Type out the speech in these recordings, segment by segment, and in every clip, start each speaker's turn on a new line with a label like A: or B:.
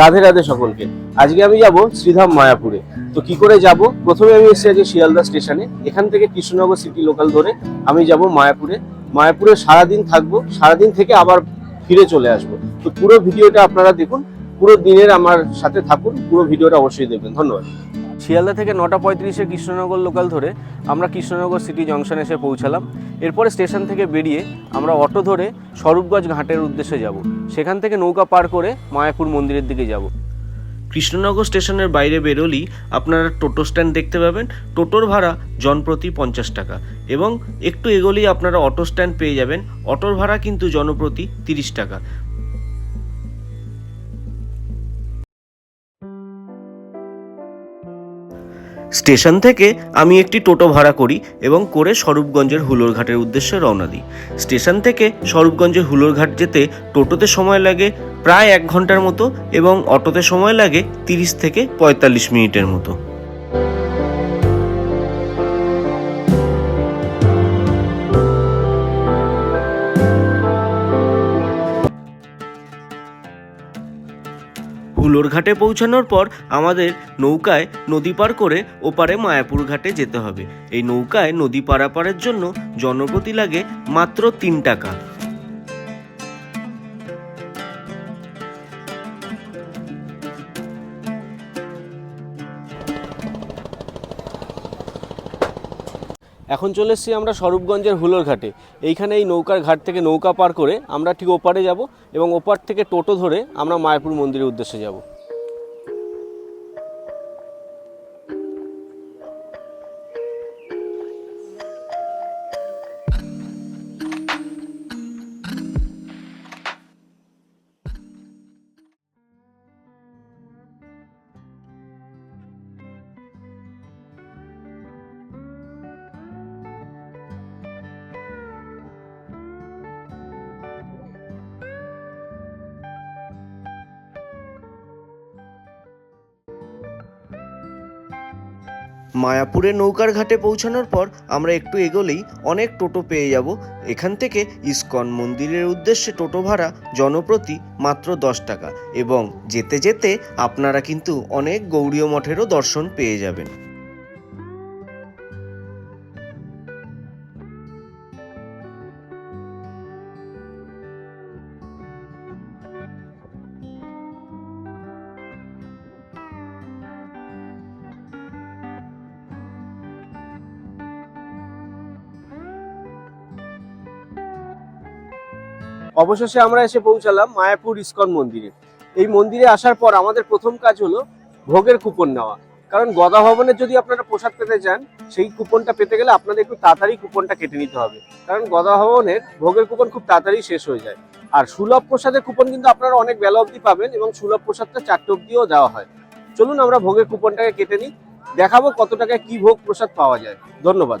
A: রাধে রাধে সকলকে। আজকে আমি যাব শ্রীধাম মায়াপুরে। তো কি করে যাব? প্রথমে আমি এসেছি আজকে শিয়ালদা স্টেশনে। এখান থেকে কৃষ্ণনগর সিটি লোকাল ধরে আমি যাব মায়াপুরে। মায়াপুরে সারাদিন থাকব। সারাদিন থেকে আবার ফিরে চলে আসব। তো পুরো ভিডিওটা আপনারা দেখুন। পুরো দিনের আমার সাথে থাকুন পুরো ভিডিওটা অবশ্যই দেখবেন। ধন্যবাদ। শিয়ালদা থেকে নটা পঁয়ত্রিশে কৃষ্ণনগর লোকাল ধরে আমরা কৃষ্ণনগর সিটি জংশন এসে পৌঁছালাম। এরপরে স্টেশন থেকে বেরিয়ে আমরা অটো ধরে স্বরূপগঞ্জ ঘাটের উদ্দেশ্যে যাব। সেখান থেকে নৌকা পার করে মায়াপুর মন্দিরের দিকে যাব। কৃষ্ণনগর স্টেশনের বাইরে বেরোলেই আপনারা টোটো স্ট্যান্ড দেখতে পাবেন। টোটোর ভাড়া জনপ্রতি পঞ্চাশ টাকা এবং একটু এগোলেই আপনারা অটো স্ট্যান্ড পেয়ে যাবেন। অটোর ভাড়া কিন্তু জনপ্রতি তিরিশ টাকা। স্টেশন থেকে আমি একটি টোটো ভাড়া করি এবং করে স্বরূপগঞ্জের হুলোরঘাটের উদ্দেশ্যে রওনা দিই। স্টেশন থেকে স্বরূপগঞ্জের হুলোরঘাট যেতে টোটোতে সময় লাগে প্রায় এক ঘণ্টার মতো এবং অটোতে সময় লাগে তিরিশ থেকে পঁয়তাল্লিশ মিনিটের মতো। হুলোর ঘাটে পৌঁছানোর পর আমাদের নৌকায় নদী পার করে ওপারে মায়াপুর ঘাটে যেতে হবে। এই নৌকায় নদী পারাপারের জন্য জনপ্রতি লাগে মাত্র তিন টাকা। এখন চলে এসেছি আমরা স্বরূপগঞ্জের হুলোর ঘাটে। এইখানে এই নৌকার ঘাট থেকে নৌকা পার করে আমরা ঠিক ওপারে যাব এবং ওপার থেকে টোটো ধরে আমরা মায়াপুর মন্দিরের উদ্দেশ্যে যাব। মায়াপুরে নৌকার ঘাটে পৌঁছানোর পর আমরা একটু এগোলেই অনেক টোটো পেয়ে যাব। এখান থেকে ইস্কন মন্দিরের উদ্দেশ্যে টোটো ভাড়া জনপ্রতি মাত্র দশ টাকা এবং যেতে যেতে আপনারা কিন্তু অনেক গৌরীয় মঠেরও দর্শন পেয়ে যাবেন। অবশেষে আমরা এসে পৌঁছালাম মায়াপুর ইস্কন মন্দিরে। এই মন্দিরে আসার পর আমাদের প্রথম কাজ হলো ভোগের কুপন নেওয়া। কারণ গদা ভবনের যদি আপনারা প্রসাদ পেতে চান, সেই কুপনটা পেতে গেলে আপনাদের একটু তাড়াতাড়ি কুপনটা কেটে নিতে হবে। কারণ গদা ভবনের ভোগের কুপন খুব তাড়াতাড়ি শেষ হয়ে যায়। আর সুলভ প্রসাদের কুপন কিন্তু আপনারা অনেক বেলা অবধি পাবেন এবং সুলভ প্রসাদটা চারটে অবধিও দেওয়া হয়। চলুন আমরা ভোগের কুপনটাকে কেটে নিই। দেখাবো কত টাকায় কি ভোগ প্রসাদ পাওয়া যায়। ধন্যবাদ।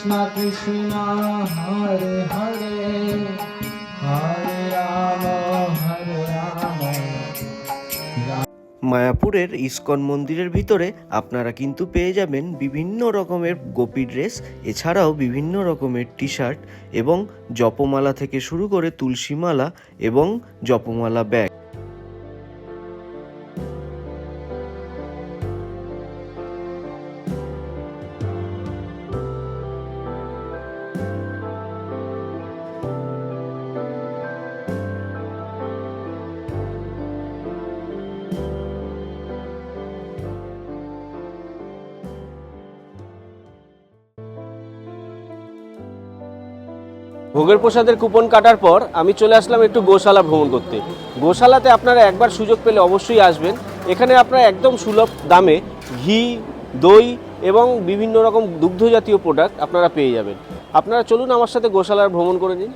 B: কৃষ্ণ কৃষ্ণ, হরে হরে হরে রাম হরে রাম।
A: মায়াপুরের ইস্কন মন্দিরের ভিতরে আপনারা কিন্তু পেয়ে যাবেন বিভিন্ন রকমের গোপী ড্রেস, এছাড়াও বিভিন্ন রকমের টি শার্ট এবং জপমালা থেকে শুরু করে তুলসীমালা এবং জপমালা ব্যাগ। ভোগের প্রসাদের কুপন কাটার পর আমি চলে আসলাম একটু গোশালা ভ্রমণ করতে। গোশালাতে আপনারা একবার সুযোগ পেলে অবশ্যই আসবেন। এখানে আপনারা একদম সুলভ দামে ঘি, দই এবং বিভিন্ন রকম দুগ্ধজাতীয় প্রোডাক্ট আপনারা পেয়ে যাবেন। আপনারা চলুন আমার সাথে গোশালার ভ্রমণ করে নিন।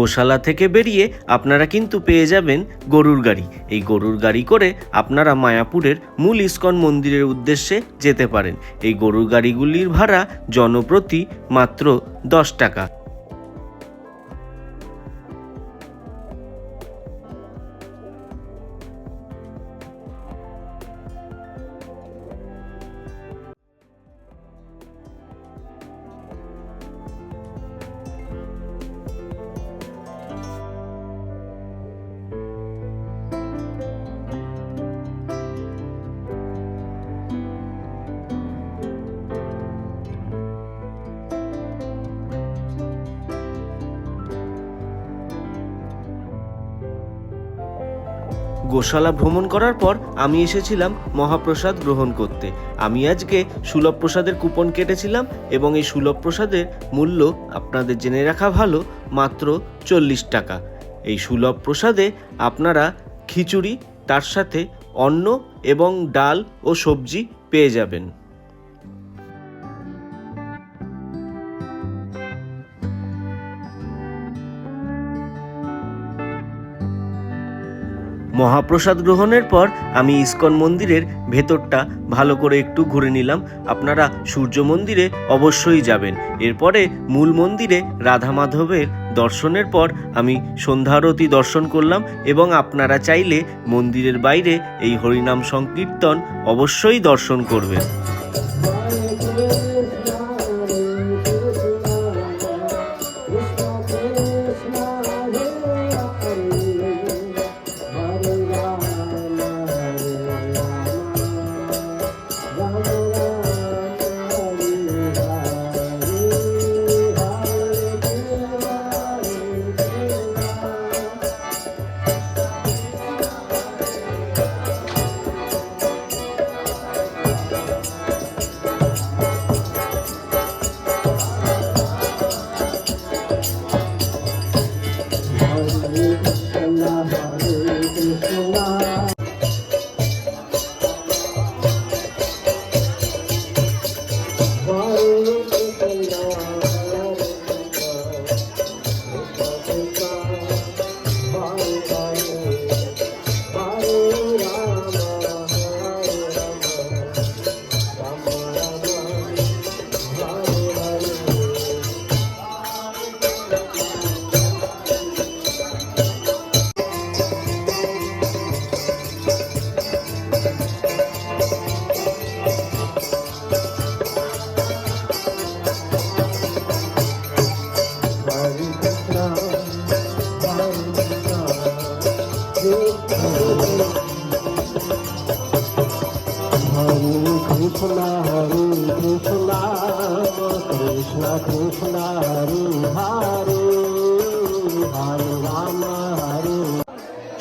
A: গোশালা থেকে বেরিয়ে আপনারা কিন্তু পেয়ে যাবেন গরুর গাড়ি। এই গরুর গাড়ি করে আপনারা মায়াপুরের মূল ইস্কন মন্দিরের উদ্দেশ্যে যেতে পারেন। এই গরুর গাড়িগুলির ভাড়া জনপ্রতি মাত্র দশ টাকা। গোশালা ভ্রমণ করার পর আমি এসেছিলাম মহাপ্রসাদ গ্রহণ করতে। আমি আজকে সুলভ প্রসাদের কুপন কেটেছিলাম এবং এই সুলভ প্রসাদের মূল্য আপনাদের জেনে রাখা ভালো, মাত্র চল্লিশ টাকা। এই সুলভ প্রসাদে আপনারা খিচুড়ি, তার সাথে অন্ন এবং ডাল ও সবজি পেয়ে যাবেন। মহাপ্রসাদ গ্রহণের পর আমি ইস্কন মন্দিরের ভেতরটা ভালো করে একটু ঘুরে নিলাম। আপনারা সূর্য মন্দিরে অবশ্যই যাবেন। এরপরে মূল মন্দিরে রাধা মাধবের দর্শনের পর আমি সন্ধ্যারতি দর্শন করলাম এবং আপনারা চাইলে মন্দিরের বাইরে এই হরিনাম সংকীর্তন অবশ্যই দর্শন করবেন।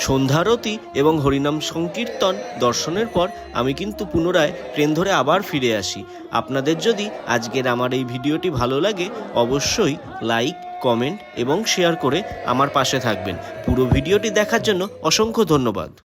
A: সন্ধ্যারতি এবং হরিনাম সংকীর্তন দর্শনের পর আমি কিন্তু পুনরায় ট্রেন ধরে আবার ফিরে আসি। আপনাদের যদি আজকের আমার এই ভিডিওটি ভালো লাগে, অবশ্যই লাইক, কমেন্ট এবং শেয়ার করে আমার পাশে থাকবেন। পুরো ভিডিওটি দেখার জন্য অসংখ্য ধন্যবাদ।